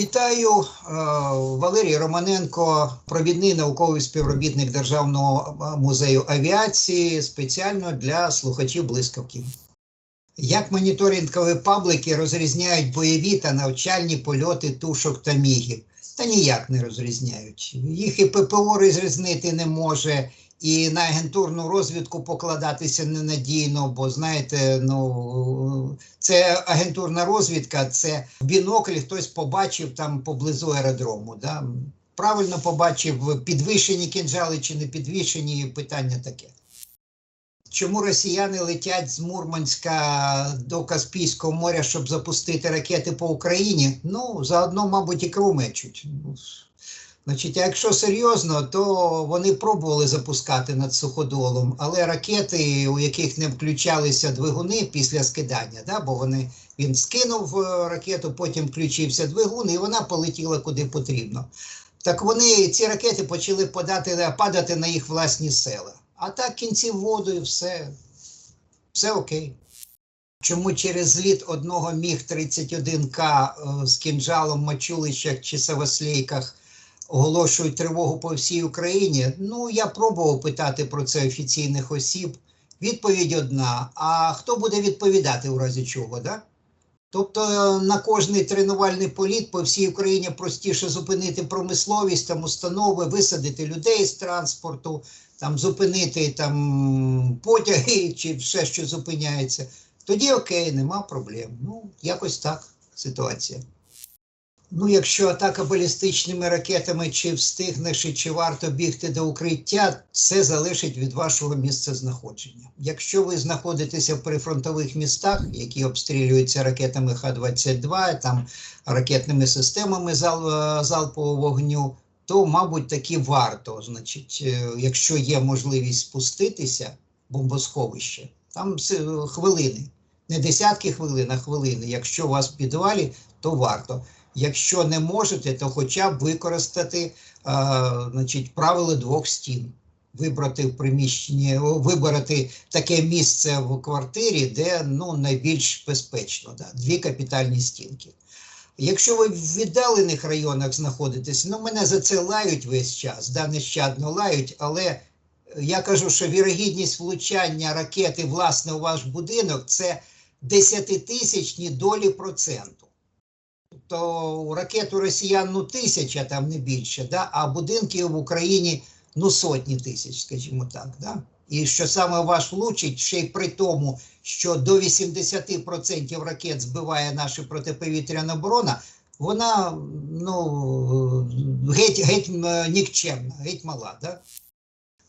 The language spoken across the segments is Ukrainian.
Вітаю, е, Валерій Романенко, провідний науковий співробітник Державного е, музею авіації, спеціально для слухачів блискавки. Як моніторингові паблики розрізняють бойові та навчальні польоти тушок та мігів? Та ніяк не розрізняють. Їх і ППО розрізнити не може, і на агентурну розвідку покладатися ненадійно, бо знаєте, ну це агентурна розвідка, це в біноклі хтось побачив там поблизу аеродрому. Да? Правильно побачив, підвищені кінжали чи не підвищені, питання таке. Чому росіяни летять з Мурманська до Каспійського моря, щоб запустити ракети по Україні? Ну, заодно, мабуть, ікру мечуть. Значить, а якщо серйозно, то вони пробували запускати над суходолом, але ракети, у яких не включалися двигуни після скидання, да, бо вони він скинув е, ракету, потім включився двигун, і вона полетіла куди потрібно. Так вони ці ракети почали подати, падати на їх власні села. А так кінці в воду і все, все окей. Чому через зліт одного міг 31К е, з кінжалом в мачулищах чи савослейках оголошують тривогу по всій Україні? Ну, я пробував питати про це офіційних осіб. Відповідь одна: а хто буде відповідати у разі чого? Да? Тобто е, на кожний тренувальний політ по всій Україні простіше зупинити промисловість, там установи, висадити людей з транспорту, там зупинити там потяги чи все, що зупиняється. Тоді окей, нема проблем. Ну, якось так ситуація. Ну, якщо атака балістичними ракетами, чи встигнеш чи варто бігти до укриття, це залежить від вашого місця знаходження. Якщо ви знаходитеся в прифронтових містах, які обстрілюються ракетами Х-22, там ракетними системами зал, е, залпового вогню, то, мабуть, таки варто. Значить, е, якщо є можливість спуститися в бомбосховище, там с- хвилини, не десятки хвилин, а хвилини. Якщо у вас в підвалі, то варто. Якщо не можете, то хоча б використати а, значить, правило двох стін. Вибрати в приміщенні, о, вибрати таке місце в квартирі, де ну, найбільш безпечно, да, дві капітальні стінки. Якщо ви в віддалених районах знаходитесь, ну мене за це лають весь час, да, нещадно лають, але я кажу, що вірогідність влучання ракети власне у ваш будинок це десятитисячні долі проценту. Тобто у ракет у росіян ну тисяча, там не більше, да? а будинків в Україні ну сотні тисяч, скажімо так. Да? І що саме ваш влучить, ще й при тому, що до 80% ракет збиває наша протиповітряна оборона, вона ну, геть, геть нікчемна, геть мала. Да?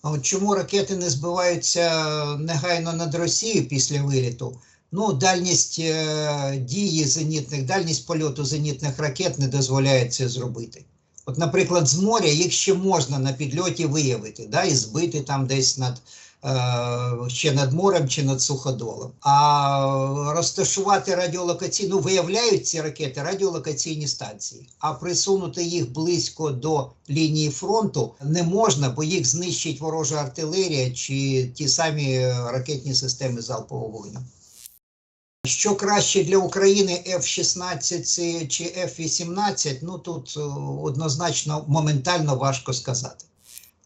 От чому ракети не збиваються негайно над Росією після виліту? Ну, дальність е, дії зенітних, дальність польоту зенітних ракет не дозволяє це зробити. От, наприклад, з моря їх ще можна на підльоті виявити, да, і збити там десь над е, ще над морем чи над суходолом. А розташувати радіолокаційну, ну, виявляють ці ракети радіолокаційні станції, а присунути їх близько до лінії фронту не можна, бо їх знищить ворожа артилерія чи ті самі ракетні системи залпового вогню. Що краще для України F-16 чи F-18, ну тут е, однозначно моментально важко сказати.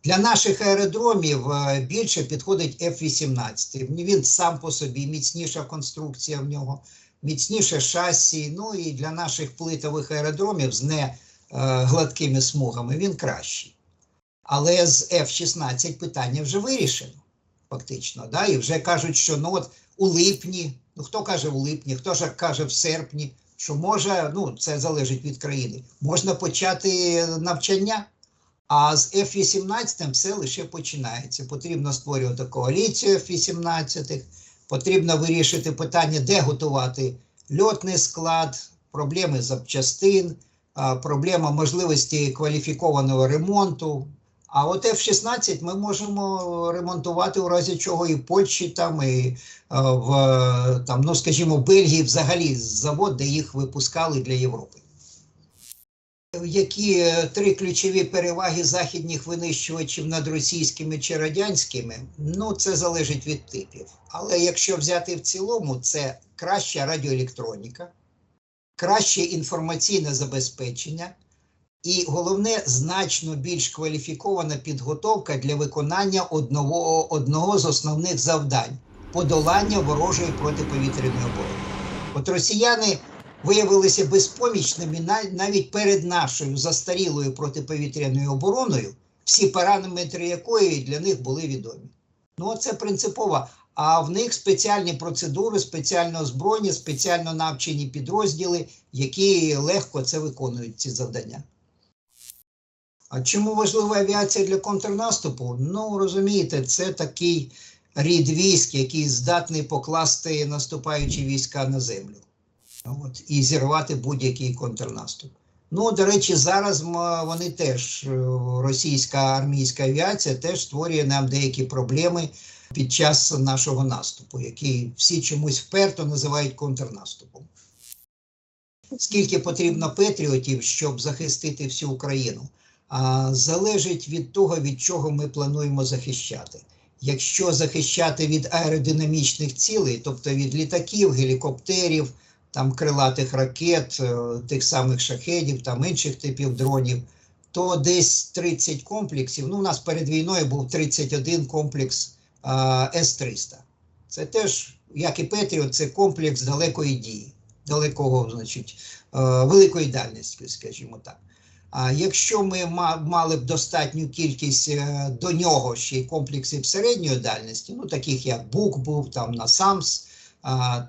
Для наших аеродромів е, більше підходить F-18. Він сам по собі міцніша конструкція в нього, міцніше шасі. Ну і для наших плитових аеродромів з не е, гладкими смугами він кращий. Але з F-16 питання вже вирішено, фактично. Да? І вже кажуть, що ну от у липні, ну хто каже у липні, хто ж каже в серпні, що може, ну це залежить від країни, можна почати навчання. А з F-18 все лише починається. Потрібно створювати коаліцію F-18, потрібно вирішити питання, де готувати льотний склад, проблеми запчастин, проблема можливості кваліфікованого ремонту. А от F-16 ми можемо ремонтувати у разі чого і в Польщі, там, і е, в там, ну, скажімо, в Бельгії взагалі завод, де їх випускали для Європи. Які е, три ключові переваги західних винищувачів над російськими чи радянськими? Ну, це залежить від типів. Але якщо взяти в цілому, це краща радіоелектроніка, краще інформаційне забезпечення і головне, значно більш кваліфікована підготовка для виконання одного, одного з основних завдань подолання ворожої протиповітряної оборони. От росіяни виявилися безпомічними на- навіть перед нашою застарілою протиповітряною обороною, всі параметри якої для них були відомі. Ну, це принципово. А в них спеціальні процедури, спеціально озброєння, спеціально навчені підрозділи, які легко це виконують, ці завдання. А чому важлива авіація для контрнаступу? Ну, розумієте, це такий рід військ, який здатний покласти наступаючі війська на землю. От, і зірвати будь-який контрнаступ. Ну, до речі, зараз вони теж, е, російська армійська авіація теж створює нам деякі проблеми під час нашого наступу, який всі чомусь вперто називають контрнаступом. Скільки потрібно патріотів, щоб захистити всю Україну, залежить від того, від чого ми плануємо захищати. Якщо захищати від аеродинамічних цілей, тобто від літаків, гелікоптерів, там крилатих ракет, е, тих самих шахедів, там інших типів дронів, то десь 30 комплексів. Ну, у нас перед війною був 31 комплекс С-300. Це теж, як і Петріот, це комплекс далекої дії, далекого, значить, е, великої дальності, скажімо так. А якщо ми мали б достатню кількість е, до нього ще й комплексів середньої дальності, ну таких як Бук був, там Насамс,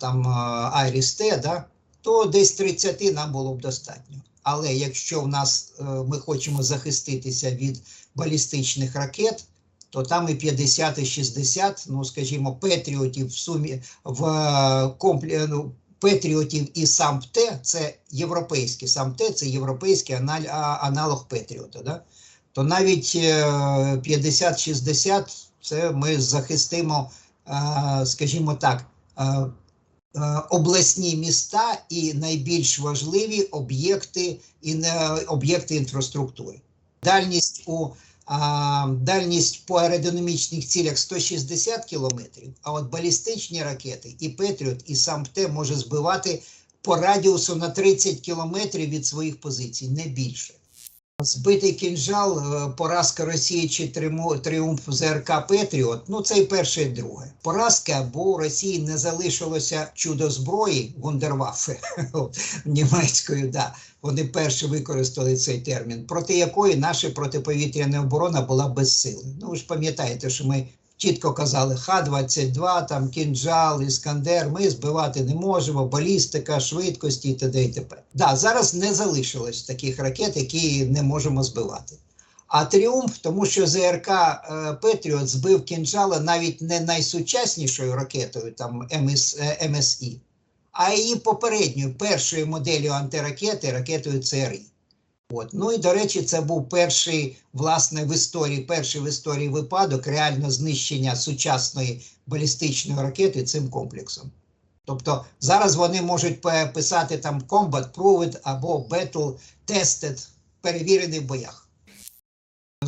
там Айріс Т, да, то десь 30 нам було б достатньо. Але якщо в нас е, ми хочемо захиститися від балістичних ракет, то там і 50, і 60, ну скажімо, патріотів в сумі в е, комплі, ну, Петріотів і САМПТ це європейський САМПТ, це європейський аналог Петріота. Да? То навіть е, 50-60 це ми захистимо, е, скажімо так, е, е, обласні міста і найбільш важливі об'єкти і об'єкти інфраструктури. Дальність у а, дальність по аеродинамічних цілях 160 кілометрів, а от балістичні ракети і Петріот, і САМПТ може збивати по радіусу на 30 кілометрів від своїх позицій, не більше. Збитий кінжал, е, поразка Росії чи тріумф ЗРК Петріот. Ну це і перше, і друге. Поразка, бо у Росії не залишилося чудо зброї Вундерваффе німецькою. Да. Вони перші використали цей термін, проти якої наша протиповітряна оборона була безсилою. Ну ви ж пам'ятаєте, що ми чітко казали, Х-22, там кінжал, Іскандер, ми збивати не можемо, балістика, швидкості і т.д. і т.п. Да, зараз не залишилось таких ракет, які не можемо збивати. А тріумф, тому що ЗРК е, Петріот збив кінжала навіть не найсучаснішою ракетою, там МС, е, МСІ, а її попередньою першою моделлю антиракети ракетою ЦРІ. От. Ну і до речі, це був перший, власне, в історії, перший в історії випадок реально знищення сучасної балістичної ракети цим комплексом. Тобто зараз вони можуть писати там Combat Proved або Battle Tested, перевірений в боях.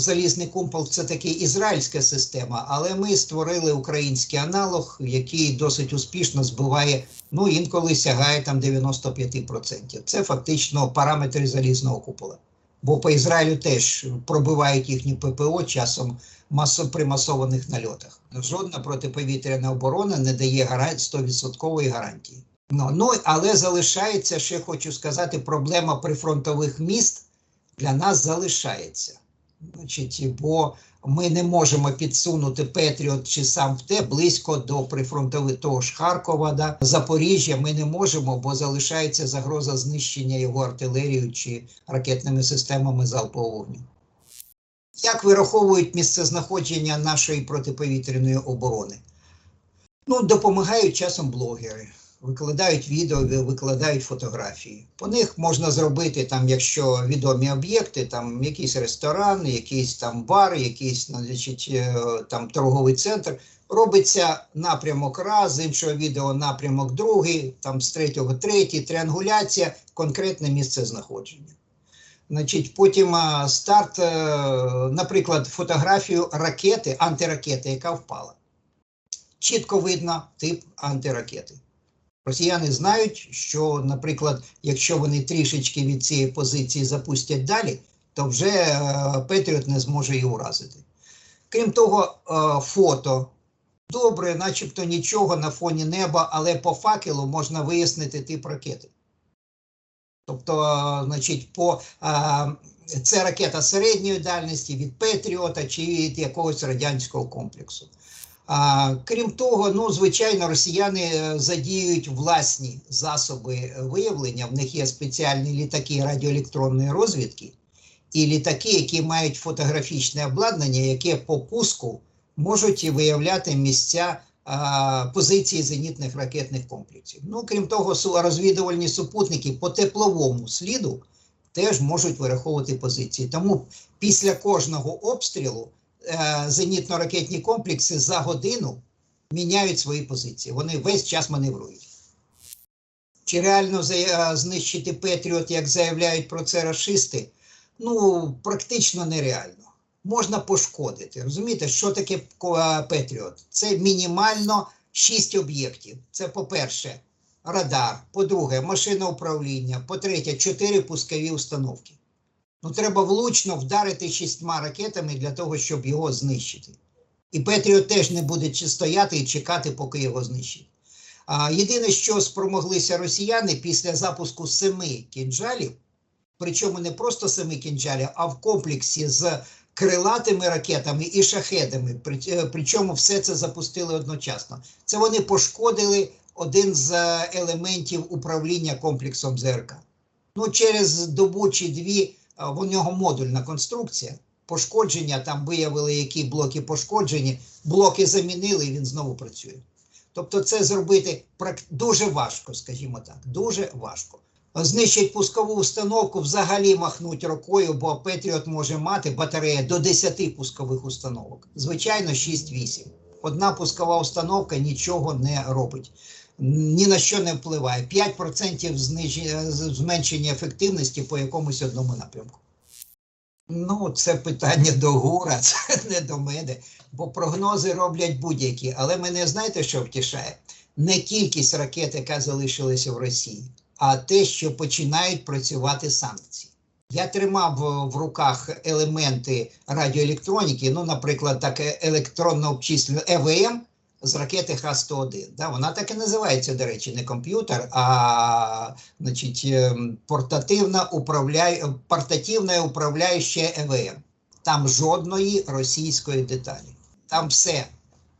Залізний кумпол це таки ізраїльська система, але ми створили український аналог, який досить успішно збиває, ну інколи сягає там 95%. Це фактично параметри залізного купола. Бо по Ізраїлю теж пробивають їхні ППО часом при масованих нальотах. Жодна протиповітряна оборона не дає гарантії 100% гарантії. Ну, ну, але залишається, ще хочу сказати, проблема прифронтових міст для нас залишається. Значить, бо ми не можемо підсунути Петріот чи сам ТЕ близько до прифронтових того ж Харкова, да, Запоріжжя. Ми не можемо, бо залишається загроза знищення його артилерією чи ракетними системами залпового вогню. Як вираховують місцезнаходження нашої протиповітряної оборони? Ну, допомагають часом блогери викладають відео, викладають фотографії. По них можна зробити там, якщо відомі об'єкти, там якийсь ресторан, якийсь там бар, якийсь значить, е, там торговий центр. Робиться напрямок раз, з іншого відео напрямок другий, там з третього третій, тріангуляція, конкретне місце знаходження. Значить, потім а, старт, е, наприклад, фотографію ракети, антиракети, яка впала. Чітко видно тип антиракети. Росіяни знають, що, наприклад, якщо вони трішечки від цієї позиції запустять далі, то вже е, Петріот не зможе її уразити. Крім того, е, фото добре, начебто нічого на фоні неба, але по факелу можна вияснити тип ракети. Тобто, е, значить, по, е, це ракета середньої дальності від Петріота чи від якогось радянського комплексу. А, крім того, ну звичайно, росіяни е, задіють власні засоби виявлення. В них є спеціальні літаки радіоелектронної розвідки і літаки, які мають фотографічне обладнання, яке по пуску можуть і виявляти місця а, позиції зенітних ракетних комплексів. Ну, крім того, розвідувальні супутники по тепловому сліду теж можуть вираховувати позиції. Тому після кожного обстрілу е, зенітно-ракетні комплекси за годину міняють свої позиції. Вони весь час маневрують. Чи реально е, знищити Петріот, як заявляють про це рашисти? Ну, практично нереально. Можна пошкодити. Розумієте, що таке е, Петріот? Це мінімально 6 об'єктів. Це по-перше, радар, по-друге, машина управління, по-третє, 4 пускові установки. Ну, треба влучно вдарити шістьма ракетами для того, щоб його знищити. І Петріот теж не буде стояти і чекати, поки його знищать. А, єдине, що спромоглися росіяни після запуску семи кінжалів, причому не просто семи кінжалів, а в комплексі з крилатими ракетами і шахедами. Е, Причому все це запустили одночасно. Це вони пошкодили один з е, елементів управління комплексом ЗРК. Ну, через добу чи дві в нього модульна конструкція. Пошкодження там виявили, які блоки пошкоджені, блоки замінили, і він знову працює. Тобто, це зробити дуже важко, скажімо так, дуже важко. Знищить пускову установку, взагалі махнуть рукою, бо Петріот може мати батарея до 10 пускових установок. Звичайно, 6-8. Одна пускова установка нічого не робить, ні на що не впливає. 5% зниження- зменшення ефективності по якомусь одному напрямку. Ну, це питання до ГУРа, це не до мене, бо прогнози роблять будь-які. Але мене знаєте, що втішає? Не кількість ракет, яка залишилася в Росії, а те, що починають працювати санкції. Я тримав в руках елементи радіоелектроніки, ну, наприклад, таке електронно обчислення ЕВМ з ракети Х-101. Да, вона так і називається, до речі, не комп'ютер, а значить, ем, портативна управляй... портативна управляюча ЕВМ. Там жодної російської деталі. Там все.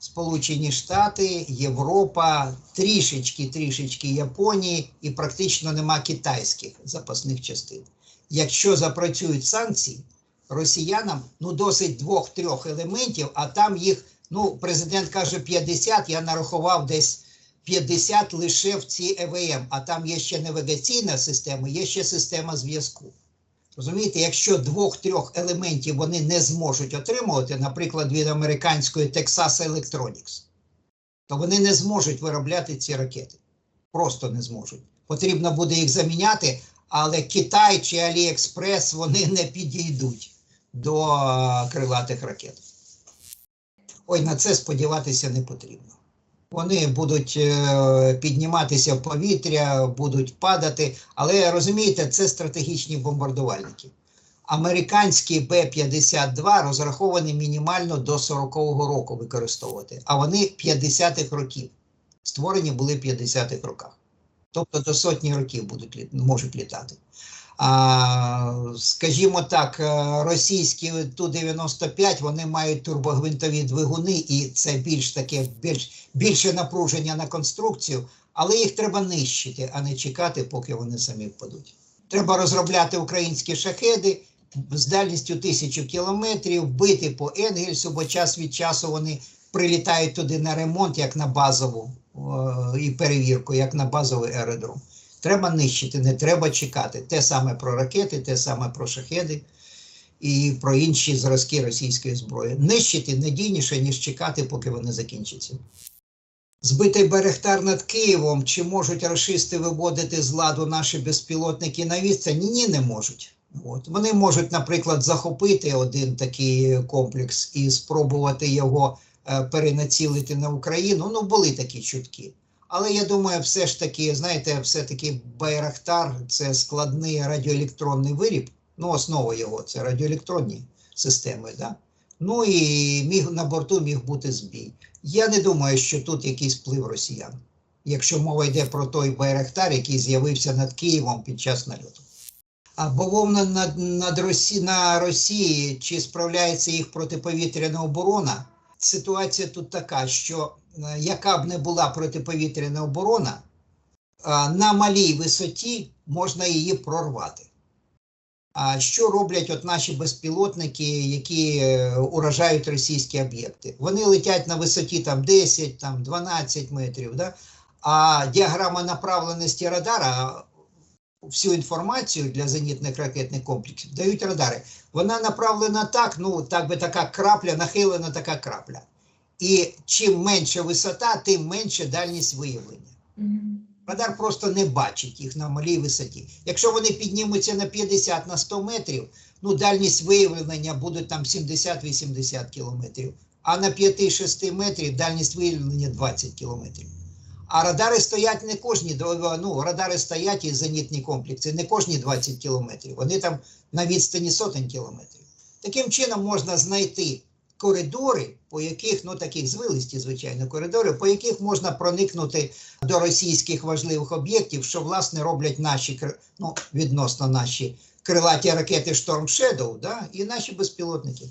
Сполучені Штати, Європа, трішечки, трішечки Японії і практично нема китайських запасних частин. Якщо запрацюють санкції, росіянам ну досить двох-трьох елементів, а там їх, ну, президент каже 50, я нарахував десь 50 лише в цій ЕВМ, а там є ще навігаційна система, є ще система зв'язку. Розумієте, якщо двох-трьох елементів вони не зможуть отримувати, наприклад, від американської Texas Electronics, то вони не зможуть виробляти ці ракети. Просто не зможуть. Потрібно буде їх заміняти, але Китай чи Аліекспрес вони не підійдуть до е, крилатих ракет. Ой, на це сподіватися не потрібно. Вони будуть е, підніматися в повітря, будуть падати, але розумієте, це стратегічні бомбардувальники. Американські Б-52 розраховані мінімально до 40-го року використовувати, а вони 50-х років. Створені були в 50-х роках. Тобто до сотні років будуть, можуть літати. А, скажімо так, е, російські Ту-95 вони мають турбогвинтові двигуни, і це більш таке більш, більше напруження на конструкцію, але їх треба нищити, а не чекати, поки вони самі впадуть. Треба розробляти українські шахеди з дальністю тисячу кілометрів, бити по Енгельсу, бо час від часу вони прилітають туди на ремонт, як на базову е, і перевірку, як на базовий аеродром. Треба нищити, не треба чекати. Те саме про ракети, те саме про шахеди і про інші зразки російської зброї. Нищити надійніше, ніж чекати, поки вони закінчаться. Збитий Берехтар над Києвом. Чи можуть рашисти виводити з ладу наші безпілотники на відстані? Ні, не можуть. От. Вони можуть, наприклад, захопити один такий комплекс і спробувати його е, перенацілити на Україну. Ну, були такі чутки. Але я думаю, все ж таки, знаєте, все-таки Байрактар це складний радіоелектронний виріб. Ну, основа його це радіоелектронні системи. Да? Ну і міг на борту міг бути збій. Я не думаю, що тут якийсь вплив росіян, якщо мова йде про той Байрактар, який з'явився над Києвом під час нальоту. А бавовна над, над Росі, на Росії, чи справляється їх протиповітряна оборона? Ситуація тут така, що яка б не була протиповітряна оборона, е, на малій висоті можна її прорвати. А що роблять от наші безпілотники, які е, уражають російські об'єкти? Вони летять на висоті там 10, там 12 метрів, да? а діаграма направленості радара всю інформацію для зенітних ракетних комплексів дають радари. Вона направлена так, ну так би така крапля, нахилена така крапля. І чим менша висота, тим менше дальність виявлення. Радар просто не бачить їх на малій висоті. Якщо вони піднімуться на 50 на 100 метрів, ну дальність виявлення буде там 70-80 кілометрів. А на 5-6 метрів дальність виявлення 20 кілометрів. А радари стоять не кожні, ну, радари стоять і зенітні комплекси, не кожні 20 кілометрів. Вони там на відстані сотень кілометрів. Таким чином можна знайти коридори, по яких, ну таких звилисті, звичайно, коридори, по яких можна проникнути до російських важливих об'єктів, що власне роблять наші ну, відносно наші крилаті ракети Storm Shadow, да, і наші безпілотники.